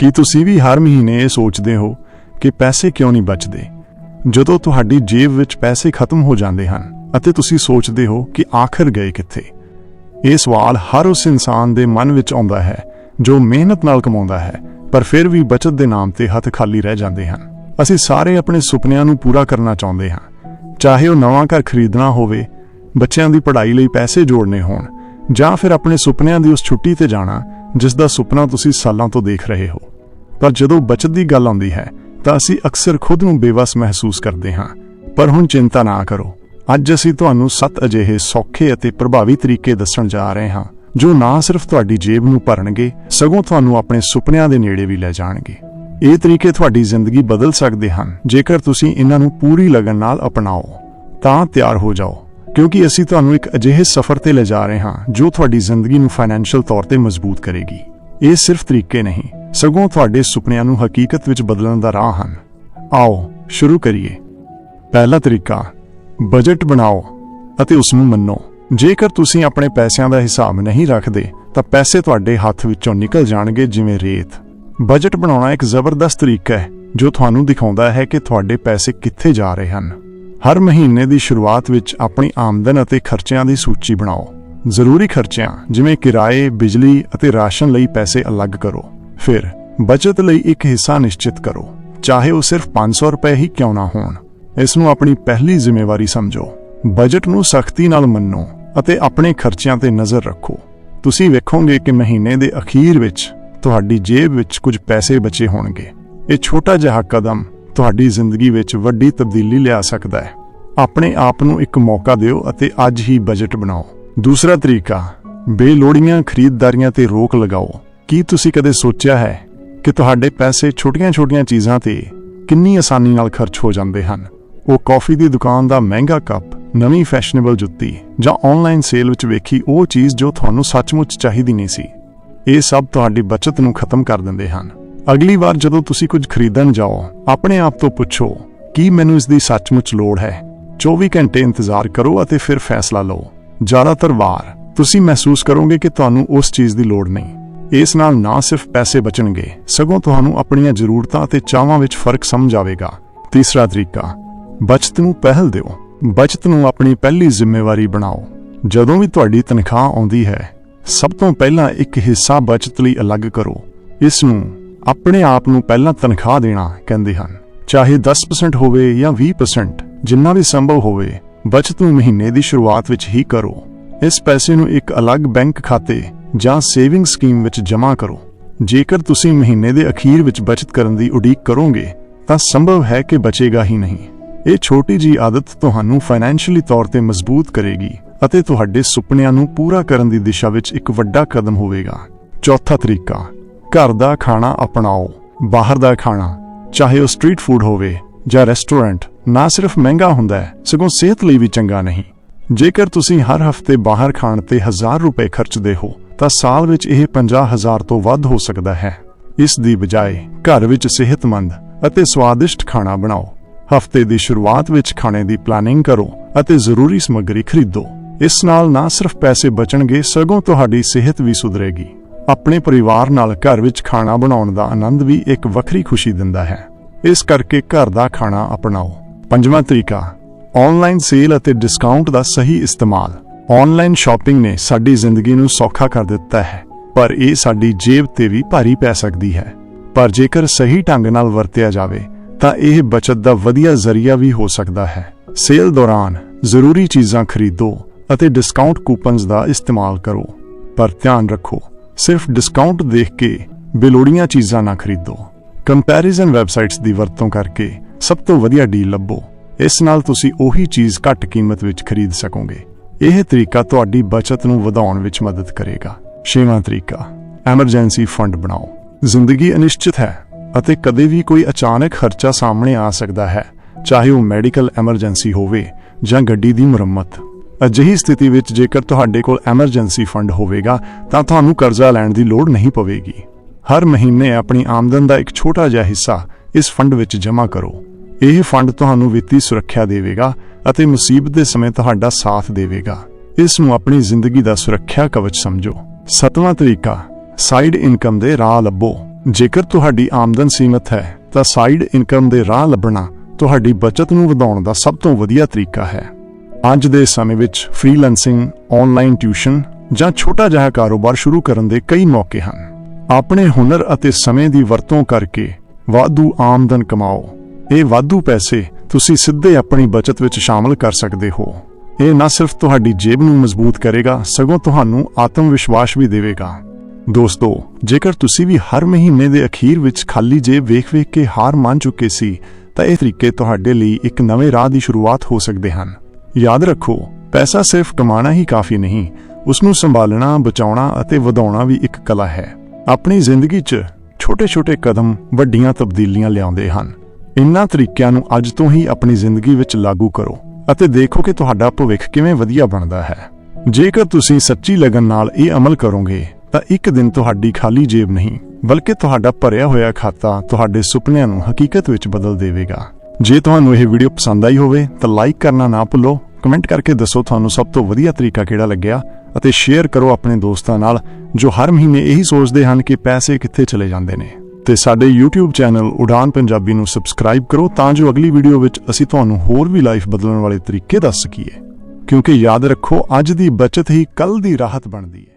ਕੀ ਤੁਸੀਂ ਵੀ ਹਰ ਮਹੀਨੇ ਇਹ ਸੋਚਦੇ ਹੋ ਕਿ ਪੈਸੇ ਕਿਉਂ ਨਹੀਂ ਬਚਦੇ? ਜਦੋਂ ਤੁਹਾਡੀ ਜੇਬ ਵਿੱਚ ਪੈਸੇ ਖਤਮ ਹੋ ਜਾਂਦੇ ਹਨ ਅਤੇ ਤੁਸੀਂ ਸੋਚਦੇ ਹੋ ਕਿ ਆਖਰ ਗਏ ਕਿੱਥੇ? ਇਹ ਸਵਾਲ ਹਰ ਉਸ ਇਨਸਾਨ ਦੇ ਮਨ ਵਿੱਚ ਆਉਂਦਾ ਹੈ, ਜੋ ਮਿਹਨਤ ਨਾਲ ਕਮਾਉਂਦਾ ਹੈ, ਪਰ ਫਿਰ ਵੀ ਬਚਤ ਦੇ ਨਾਮ ਤੇ ਹੱਥ ਖਾਲੀ ਰਹਿ ਜਾਂਦੇ ਹਨ। ਅਸੀਂ ਸਾਰੇ ਆਪਣੇ ਸੁਪਨਿਆਂ ਨੂੰ ਪੂਰਾ ਕਰਨਾ ਚਾਹੁੰਦੇ ਹਾਂ। ਚਾਹੇ ਉਹ ਨਵਾਂ ਘਰ ਖਰੀਦਣਾ ਹੋਵੇ, ਬੱਚਿਆਂ ਦੀ ਪੜ੍ਹਾਈ ਲਈ ਪੈਸੇ ਜੋੜਨੇ ਹੋਣ ਜਾਂ ਫਿਰ ਆਪਣੇ ਸੁਪਨਿਆਂ ਦੀ ਉਸ ਛੁੱਟੀ ਤੇ ਜਾਣਾ, ਜਿਸ ਦਾ ਸੁਪਨਾ ਤੁਸੀਂ ਸਾਲਾਂ ਤੋਂ ਦੇਖ ਰਹੇ ਹੋ। ਪਰ ਜਦੋਂ ਬਚਤ ਦੀ ਗੱਲ ਆਉਂਦੀ ਹੈ, ਤਾਂ ਅਸੀਂ ਅਕਸਰ ਖੁਦ ਨੂੰ ਬੇਵਸ ਮਹਿਸੂਸ ਕਰਦੇ ਹਾਂ। ਪਰ ਹੁਣ ਚਿੰਤਾ ਨਾ ਕਰੋ। ਅੱਜ ਅਸੀਂ ਤੁਹਾਨੂੰ ਸੱਤ ਅਜਿਹੇ ਸੌਖੇ ਅਤੇ ਪ੍ਰਭਾਵੀ ਤਰੀਕੇ ਦੱਸਣ ਜਾ ਰਹੇ ਹਾਂ, ਜੋ ਨਾ ਸਿਰਫ ਤੁਹਾਡੀ ਜੇਬ ਨੂੰ ਭਰਨਗੇ, ਸਗੋਂ ਤੁਹਾਨੂੰ ਆਪਣੇ ਸੁਪਨਿਆਂ ਦੇ ਨੇੜੇ ਵੀ ਲੈ ਜਾਣਗੇ। ਇਹ ਤਰੀਕੇ ਤੁਹਾਡੀ ਜ਼ਿੰਦਗੀ ਬਦਲ ਸਕਦੇ ਹਨ, ਜੇਕਰ ਤੁਸੀਂ ਇਹਨਾਂ ਨੂੰ ਪੂਰੀ ਲਗਨ ਨਾਲ ਅਪਣਾਓ। ਤਾਂ ਤਿਆਰ ਹੋ ਜਾਓ। ਕਿਉਂਕਿ ਅਸੀਂ ਤੁਹਾਨੂੰ ਇੱਕ ਅਜਿਹੇ ਸਫ਼ਰ ਤੇ ਲੈ ਜਾ ਰਹੇ ਹਾਂ, ਜੋ ਤੁਹਾਡੀ ਜ਼ਿੰਦਗੀ ਨੂੰ ਫਾਈਨੈਂਸ਼ੀਅਲ ਤੌਰ ਤੇ ਮਜ਼ਬੂਤ ਕਰੇਗੀ। ਇਹ ਸਿਰਫ ਤਰੀਕੇ ਨਹੀਂ, ਸਗੋਂ ਤੁਹਾਡੇ ਸੁਪਨਿਆਂ ਨੂੰ ਹਕੀਕਤ ਵਿੱਚ ਬਦਲਣ ਦਾ ਰਾਹ ਹਨ। ਆਓ, ਸ਼ੁਰੂ ਕਰੀਏ। ਪਹਿਲਾ ਤਰੀਕਾ ਬਜਟ ਬਣਾਓ ਅਤੇ ਉਸ ਨੂੰ ਮੰਨੋ। ਜੇਕਰ ਤੁਸੀਂ ਆਪਣੇ ਪੈਸਿਆਂ ਦਾ ਹਿਸਾਬ ਨਹੀਂ ਰੱਖਦੇ, ਤਾਂ ਪੈਸੇ ਤੁਹਾਡੇ ਹੱਥ ਵਿੱਚੋਂ ਨਿਕਲ ਜਾਣਗੇ ਜਿਵੇਂ ਰੇਤ। ਬਜਟ ਬਣਾਉਣਾ ਇੱਕ ਜ਼ਬਰਦਸਤ ਤਰੀਕਾ ਹੈ, ਜੋ ਤੁਹਾਨੂੰ ਦਿਖਾਉਂਦਾ ਹੈ ਕਿ ਤੁਹਾਡੇ ਪੈਸੇ ਕਿੱਥੇ ਜਾ ਰਹੇ ਹਨ। ਹਰ ਮਹੀਨੇ ਦੀ ਸ਼ੁਰੂਆਤ ਵਿੱਚ ਆਪਣੀ ਆਮਦਨ ਅਤੇ ਖਰਚਿਆਂ ਦੀ ਸੂਚੀ ਬਣਾਓ। ਜ਼ਰੂਰੀ ਖਰਚਿਆਂ ਜਿਵੇਂ ਕਿਰਾਏ, ਬਿਜਲੀ ਅਤੇ ਰਾਸ਼ਨ ਲਈ ਪੈਸੇ ਅਲੱਗ ਕਰੋ। ਫਿਰ ਬਚਤ ਲਈ ਇੱਕ ਹਿੱਸਾ ਨਿਸ਼ਚਿਤ ਕਰੋ। ਚਾਹੇ ਉਹ ਸਿਰਫ 500 ਰੁਪਏ ਹੀ ਕਿਉਂ ਨਾ ਹੋਣ। ਇਸ ਨੂੰ ਆਪਣੀ ਪਹਿਲੀ ਜ਼ਿੰਮੇਵਾਰੀ ਸਮਝੋ। ਬਜਟ ਨੂੰ ਸਖਤੀ ਨਾਲ ਮੰਨੋ ਅਤੇ ਆਪਣੇ ਖਰਚਿਆਂ ਤੇ ਨਜ਼ਰ ਰੱਖੋ। ਤੁਸੀਂ ਵੇਖੋਗੇ ਕਿ ਮਹੀਨੇ ਦੇ ਅਖੀਰ ਵਿੱਚ ਤੁਹਾਡੀ ਜੇਬ ਵਿੱਚ ਕੁਝ ਪੈਸੇ ਬਚੇ ਹੋਣਗੇ। ਇਹ ਛੋਟਾ ਜਿਹਾ ਕਦਮ ਤੁਹਾਡੀ ਜ਼ਿੰਦਗੀ ਵਿੱਚ ਵੱਡੀ ਤਬਦੀਲੀ ਲਿਆ ਸਕਦਾ ਹੈ। ਆਪਣੇ ਆਪ ਨੂੰ ਇੱਕ ਮੌਕਾ ਦਿਓ ਅਤੇ ਅੱਜ ਹੀ ਬਜਟ ਬਣਾਓ। ਦੂਸਰਾ ਤਰੀਕਾ, ਬੇਲੋੜੀਆਂ ਖਰੀਦਦਾਰੀਆਂ ਤੇ ਰੋਕ ਲਗਾਓ। ਕੀ ਤੁਸੀਂ ਕਦੇ ਸੋਚਿਆ ਹੈ ਕਿ ਤੁਹਾਡੇ ਪੈਸੇ ਛੋਟੀਆਂ-ਛੋਟੀਆਂ ਚੀਜ਼ਾਂ ਤੇ ਕਿੰਨੀ ਆਸਾਨੀ ਨਾਲ ਖਰਚ ਹੋ ਜਾਂਦੇ ਹਨ? ਉਹ ਕਾਫੀ ਦੀ ਦੁਕਾਨ ਦਾ ਮਹਿੰਗਾ ਕੱਪ, ਨਵੀਂ ਫੈਸ਼ਨੇਬਲ ਜੁੱਤੀ ਜਾਂ ਆਨਲਾਈਨ ਸੇਲ ਵਿੱਚ ਵੇਖੀ ਉਹ ਚੀਜ਼ ਜੋ ਤੁਹਾਨੂੰ ਸੱਚਮੁੱਚ ਚਾਹੀਦੀ ਨਹੀਂ ਸੀ। ਇਹ ਸਭ ਤੁਹਾਡੀ ਬਚਤ ਨੂੰ ਖਤਮ ਕਰ ਦਿੰਦੇ ਹਨ। ਅਗਲੀ ਵਾਰ ਜਦੋਂ ਤੁਸੀਂ ਕੁਝ ਖਰੀਦਣ ਜਾਓ, ਆਪਣੇ ਆਪ ਤੋਂ ਪੁੱਛੋ, ਕੀ ਮੈਨੂੰ ਇਸ ਦੀ ਸੱਚਮੁੱਚ ਲੋੜ ਹੈ? 24 ਘੰਟੇ ਇੰਤਜ਼ਾਰ ਕਰੋ ਅਤੇ ਫਿਰ ਫੈਸਲਾ ਲਓ। ਜ਼ਿਆਦਾਤਰ ਵਾਰ ਤੁਸੀਂ ਮਹਿਸੂਸ ਕਰੋਗੇ ਕਿ ਤੁਹਾਨੂੰ ਉਸ ਚੀਜ਼ ਦੀ ਲੋੜ ਨਹੀਂ। ਇਸ ਨਾਲ ਨਾ ਸਿਰਫ ਪੈਸੇ ਬਚਣਗੇ, ਸਗੋਂ ਤੁਹਾਨੂੰ ਆਪਣੀਆਂ ਜ਼ਰੂਰਤਾਂ ਅਤੇ ਚਾਹਾਂ ਵਿੱਚ ਫ਼ਰਕ ਸਮਝ ਆਵੇਗਾ। ਤੀਸਰਾ ਤਰੀਕਾ, ਬਚਤ ਨੂੰ ਪਹਿਲ ਦਿਓ। ਬਚਤ ਨੂੰ ਆਪਣੀ ਪਹਿਲੀ ਜ਼ਿੰਮੇਵਾਰੀ ਬਣਾਓ। ਜਦੋਂ ਵੀ ਤੁਹਾਡੀ ਤਨਖਾਹ ਆਉਂਦੀ ਹੈ, ਸਭ ਤੋਂ ਪਹਿਲਾਂ ਇੱਕ ਹਿੱਸਾ ਬਚਤ ਲਈ ਅਲੱਗ ਕਰੋ। ਇਸ ਨੂੰ ਆਪਣੇ ਆਪ ਨੂੰ ਪਹਿਲਾਂ ਤਨਖਾਹ ਦੇਣਾ ਕਹਿੰਦੇ ਹਨ। ਚਾਹੇ 10% ਹੋਵੇ ਜਾਂ 20% ਜਿੰਨਾ ਵੀ ਸੰਭਵ ਹੋਵੇ, ਬਚਤ ਨੂੰ ਮਹੀਨੇ ਦੀ ਸ਼ੁਰੂਆਤ ਵਿੱਚ ਹੀ ਕਰੋ। ਇਸ ਪੈਸੇ ਨੂੰ ਇੱਕ ਅਲੱਗ ਬੈਂਕ ਖਾਤੇ ਜਾਂ ਸੇਵਿੰਗ ਸਕੀਮ ਵਿੱਚ ਜਮ੍ਹਾਂ ਕਰੋ। ਜੇਕਰ ਤੁਸੀਂ ਮਹੀਨੇ ਦੇ ਅਖੀਰ ਵਿੱਚ ਬਚਤ ਕਰਨ ਦੀ ਉਡੀਕ ਕਰੋਗੇ, ਤਾਂ ਸੰਭਵ ਹੈ ਕਿ ਬਚੇਗਾ ਹੀ ਨਹੀਂ। ਇਹ ਛੋਟੀ ਜੀ ਆਦਤ ਤੁਹਾਨੂੰ ਫਾਈਨੈਂਸ਼ੀਅਲੀ ਤੌਰ ਤੇ ਮਜ਼ਬੂਤ ਕਰੇਗੀ ਅਤੇ ਤੁਹਾਡੇ ਸੁਪਨਿਆਂ ਨੂੰ ਪੂਰਾ ਕਰਨ ਦੀ ਦਿਸ਼ਾ ਵਿੱਚ ਇੱਕ ਵੱਡਾ ਕਦਮ ਹੋਵੇਗਾ। ਚੌਥਾ ਤਰੀਕਾ ਘਰ ਦਾ ਖਾਣਾ ਅਪਣਾਓ, ਬਾਹਰ ਦਾ ਖਾਣਾ, ਚਾਹੇ ਉਹ ਸਟਰੀਟ ਫੂਡ ਹੋਵੇ ਜਾਂ ਰੈਸਟੋਰੈਂਟ, ਨਾ ਸਿਰਫ ਮਹਿੰਗਾ ਹੁੰਦਾ ਹੈ, ਸਗੋਂ ਸਿਹਤ ਲਈ ਵੀ ਚੰਗਾ ਨਹੀਂ। ਜੇਕਰ ਤੁਸੀਂ ਹਰ ਹਫ਼ਤੇ ਬਾਹਰ ਖਾਣ ਤੇ 1000 ਰੁਪਏ ਖਰਚਦੇ ਹੋ, ਤਾਂ ਸਾਲ ਵਿੱਚ ਇਹ 50000 ਤੋਂ ਵੱਧ ਹੋ ਸਕਦਾ ਹੈ। ਇਸ ਦੀ ਬਜਾਏ, ਘਰ ਵਿੱਚ ਸਿਹਤਮੰਦ ਅਤੇ ਸਵਾਦਿਸ਼ਟ ਖਾਣਾ ਬਣਾਓ। ਹਫ਼ਤੇ ਦੀ ਸ਼ੁਰੂਆਤ ਵਿੱਚ ਖਾਣੇ ਦੀ ਪਲਾਨਿੰਗ ਕਰੋ ਅਤੇ ਜ਼ਰੂਰੀ ਸਮੱਗਰੀ ਖਰੀਦੋ। ਇਸ ਨਾਲ ਨਾ ਸਿਰਫ ਪੈਸੇ ਬਚਣਗੇ, ਸਗੋਂ ਤੁਹਾਡੀ ਸਿਹਤ ਵੀ ਸੁਧਰੇਗੀ। ਆਪਣੇ ਪਰਿਵਾਰ ਨਾਲ ਘਰ ਵਿੱਚ ਖਾਣਾ ਬਣਾਉਣ ਦਾ ਆਨੰਦ ਵੀ ਇੱਕ ਵੱਖਰੀ ਖੁਸ਼ੀ ਦਿੰਦਾ ਹੈ। ਇਸ ਕਰਕੇ ਘਰ ਦਾ ਖਾਣਾ ਅਪਣਾਓ। ਪੰਜਵਾਂ ਤਰੀਕਾ ਆਨਲਾਈਨ ਸੇਲ ਅਤੇ ਡਿਸਕਾਊਂਟ ਦਾ ਸਹੀ ਇਸਤੇਮਾਲ। ਆਨਲਾਈਨ ਸ਼ਾਪਿੰਗ ਨੇ ਸਾਡੀ ਜ਼ਿੰਦਗੀ ਨੂੰ ਸੌਖਾ ਕਰ ਦਿੱਤਾ ਹੈ, ਪਰ ਇਹ ਸਾਡੀ ਜੇਬ ਤੇ ਵੀ ਭਾਰੀ ਪੈ ਸਕਦੀ ਹੈ। ਪਰ ਜੇਕਰ ਸਹੀ ਢੰਗ ਨਾਲ ਵਰਤਿਆ ਜਾਵੇ, ਤਾਂ ਇਹ ਬਚਤ ਦਾ ਵਧੀਆ ਜ਼ਰੀਆ ਵੀ ਹੋ ਸਕਦਾ ਹੈ। ਸੇਲ ਦੌਰਾਨ ਜ਼ਰੂਰੀ ਚੀਜ਼ਾਂ ਖਰੀਦੋ ਅਤੇ ਡਿਸਕਾਊਂਟ ਕੂਪਨਸ ਦਾ ਇਸਤੇਮਾਲ ਕਰੋ। ਪਰ ਧਿਆਨ ਰੱਖੋ ਸਿਰਫ ਡਿਸਕਾਊਂਟ ਦੇਖ ਕੇ ਬੇਲੋੜੀਆਂ ਚੀਜ਼ਾਂ ਨਾ ਖਰੀਦੋ। ਕੰਪੈਰੀਜ਼ਨ ਵੈਬਸਾਈਟਸ ਦੀ ਵਰਤੋਂ ਕਰਕੇ ਸਭ ਤੋਂ ਵਧੀਆ ਡੀਲ ਲੱਭੋ। ਇਸ ਨਾਲ ਤੁਸੀਂ ਉਹੀ ਚੀਜ਼ ਘੱਟ ਕੀਮਤ ਵਿੱਚ ਖਰੀਦ ਸਕੋਗੇ। ਇਹ ਤਰੀਕਾ ਤੁਹਾਡੀ ਬਚਤ ਨੂੰ ਵਧਾਉਣ ਵਿੱਚ ਮਦਦ ਕਰੇਗਾ। ਛੇਵਾਂ ਤਰੀਕਾ ਐਮਰਜੈਂਸੀ ਫੰਡ ਬਣਾਓ। ਜ਼ਿੰਦਗੀ ਅਨਿਸ਼ਚਿਤ ਹੈ ਅਤੇ ਕਦੇ ਵੀ ਕੋਈ ਅਚਾਨਕ ਖਰਚਾ ਸਾਹਮਣੇ ਆ ਸਕਦਾ ਹੈ, ਚਾਹੇ ਉਹ ਮੈਡੀਕਲ ਐਮਰਜੈਂਸੀ ਹੋਵੇ ਜਾਂ ਗੱਡੀ ਦੀ ਮੁਰੰਮਤ। ਅਜਿਹੀ ਸਥਿਤੀ ਵਿੱਚ ਜੇਕਰ ਤੁਹਾਡੇ ਕੋਲ ਐਮਰਜੈਂਸੀ ਫੰਡ ਹੋਵੇਗਾ, ਤਾਂ ਤੁਹਾਨੂੰ ਕਰਜ਼ਾ ਲੈਣ ਦੀ ਲੋੜ ਨਹੀਂ ਪਵੇਗੀ। ਹਰ ਮਹੀਨੇ ਆਪਣੀ ਆਮਦਨ ਦਾ ਇੱਕ ਛੋਟਾ ਜਿਹਾ ਹਿੱਸਾ ਇਸ ਫੰਡ ਵਿੱਚ ਜਮ੍ਹਾਂ ਕਰੋ। ਇਹ ਫੰਡ ਤੁਹਾਨੂੰ ਵਿੱਤੀ ਸੁਰੱਖਿਆ ਦੇਵੇਗਾ ਅਤੇ ਮੁਸੀਬਤ ਦੇ ਸਮੇਂ ਤੁਹਾਡਾ ਸਾਥ ਦੇਵੇਗਾ। ਇਸ ਨੂੰ ਆਪਣੀ ਜ਼ਿੰਦਗੀ ਦਾ ਸੁਰੱਖਿਆ ਕਵਚ ਸਮਝੋ। ਸਤਵਾਂ ਤਰੀਕਾ, ਸਾਈਡ ਇਨਕਮ ਦੇ ਰਾਹ ਲੱਭੋ। ਜੇਕਰ ਤੁਹਾਡੀ ਆਮਦਨ ਸੀਮਤ ਹੈ, ਤਾਂ ਸਾਈਡ ਇਨਕਮ ਦੇ ਰਾਹ ਲੱਭਣਾ ਤੁਹਾਡੀ ਬਚਤ ਨੂੰ ਵਧਾਉਣ ਦਾ ਸਭ ਤੋਂ ਵਧੀਆ ਤਰੀਕਾ ਹੈ। ਅੱਜ ਦੇ ਸਮੇਂ ਵਿੱਚ ਫ੍ਰੀਲੈਂਸਿੰਗ ਆਨਲਾਈਨ ਟਿਊਸ਼ਨ ਜਾਂ ਛੋਟਾ ਜਿਹਾ ਕਾਰੋਬਾਰ ਸ਼ੁਰੂ ਕਰਨ ਦੇ ਕਈ ਮੌਕੇ ਹਨ। ਆਪਣੇ ਹੁਨਰ ਅਤੇ ਸਮੇਂ ਦੀ ਵਰਤੋਂ ਕਰਕੇ ਵਾਧੂ ਆਮਦਨ ਕਮਾਓ। ਇਹ ਵਾਧੂ ਪੈਸੇ ਤੁਸੀਂ ਸਿੱਧੇ ਆਪਣੀ ਬਚਤ ਵਿੱਚ ਸ਼ਾਮਲ ਕਰ ਸਕਦੇ ਹੋ। ਇਹ ਨਾ ਸਿਰਫ ਤੁਹਾਡੀ ਜੇਬ ਨੂੰ ਮਜ਼ਬੂਤ ਕਰੇਗਾ, ਸਗੋਂ ਤੁਹਾਨੂੰ ਆਤਮ ਵਿਸ਼ਵਾਸ ਵੀ ਦੇਵੇਗਾ। ਦੋਸਤੋ, ਜੇਕਰ ਤੁਸੀਂ ਵੀ ਹਰ ਮਹੀਨੇ ਦੇ ਅਖੀਰ ਵਿੱਚ ਖਾਲੀ ਜੇਬ ਵੇਖ-ਵੇਖ ਕੇ ਹਾਰ ਮੰਨ ਚੁੱਕੇ ਸੀ, ਤਾਂ ਇਹ ਤਰੀਕੇ ਤੁਹਾਡੇ ਲਈ ਇੱਕ ਨਵੇਂ ਰਾਹ ਦੀ ਸ਼ੁਰੂਆਤ ਹੋ ਸਕਦੇ ਹਨ। ਯਾਦ ਰੱਖੋ, ਪੈਸਾ ਸਿਰਫ ਕਮਾਉਣਾ ਹੀ ਕਾਫੀ ਨਹੀਂ ਉਸ ਨੂੰ ਸੰਭਾਲਣਾ, ਬਚਾਉਣਾ ਅਤੇ ਵਧਾਉਣਾ ਵੀ ਇੱਕ ਕਲਾ ਹੈ। ਆਪਣੀ ਜ਼ਿੰਦਗੀ 'ਚ ਛੋਟੇ-ਛੋਟੇ ਕਦਮ ਵੱਡੀਆਂ ਤਬਦੀਲੀਆਂ ਲਿਆਉਂਦੇ ਹਨ। ਇਨ੍ਹਾਂ ਤਰੀਕਿਆਂ ਨੂੰ ਅੱਜ ਤੋਂ ਹੀ ਆਪਣੀ ਜ਼ਿੰਦਗੀ ਵਿੱਚ ਲਾਗੂ ਕਰੋ ਅਤੇ ਦੇਖੋ ਕਿ ਤੁਹਾਡਾ ਭਵਿੱਖ ਕਿਵੇਂ ਵਧੀਆ ਬਣਦਾ ਹੈ। ਜੇਕਰ ਤੁਸੀਂ ਸੱਚੀ ਲਗਨ ਨਾਲ ਇਹ ਅਮਲ ਕਰੋਗੇ, ਤਾਂ ਇੱਕ ਦਿਨ ਤੁਹਾਡੀ ਖਾਲੀ ਜੇਬ ਨਹੀਂ, ਬਲਕਿ ਤੁਹਾਡਾ ਭਰਿਆ ਹੋਇਆ ਖਾਤਾ ਤੁਹਾਡੇ ਸੁਪਨਿਆਂ ਨੂੰ ਹਕੀਕਤ ਵਿੱਚ ਬਦਲ ਦੇਵੇਗਾ। ਜੇ ਤੁਹਾਨੂੰ ਇਹ ਵੀਡੀਓ ਪਸੰਦ ਆਈ ਹੋਵੇ, ਤਾਂ ਲਾਈਕ ਕਰਨਾ ਨਾ ਭੁੱਲੋ ਕਮੈਂਟ ਕਰਕੇ ਦੱਸੋ ਤੁਹਾਨੂੰ ਸਭ ਤੋਂ ਵਧੀਆ ਤਰੀਕਾ ਕਿਹੜਾ ਲੱਗਿਆ ਅਤੇ ਸ਼ੇਅਰ ਕਰੋ ਆਪਣੇ ਦੋਸਤਾਂ ਨਾਲ, ਜੋ ਹਰ ਮਹੀਨੇ ਇਹੀ ਸੋਚਦੇ ਹਨ ਕਿ ਪੈਸੇ ਕਿੱਥੇ ਚਲੇ ਜਾਂਦੇ ਨੇ। ਤੇ ਸਾਡੇ YouTube ਚੈਨਲ ਉਡਾਨ ਪੰਜਾਬੀ ਨੂੰ ਸਬਸਕ੍ਰਾਈਬ ਕਰੋ ਤਾਂ ਜੋ ਅਗਲੀ ਵੀਡੀਓ ਵਿੱਚ ਅਸੀਂ ਤੁਹਾਨੂੰ ਹੋਰ ਵੀ ਲਾਈਫ ਬਦਲਣ ਵਾਲੇ ਤਰੀਕੇ ਦੱਸ ਸਕੀਏ। ਕਿਉਂਕਿ ਯਾਦ ਰੱਖੋ, ਅੱਜ ਦੀ ਬਚਤ ਹੀ ਕੱਲ ਦੀ ਰਾਹਤ ਬਣਦੀ ਹੈ।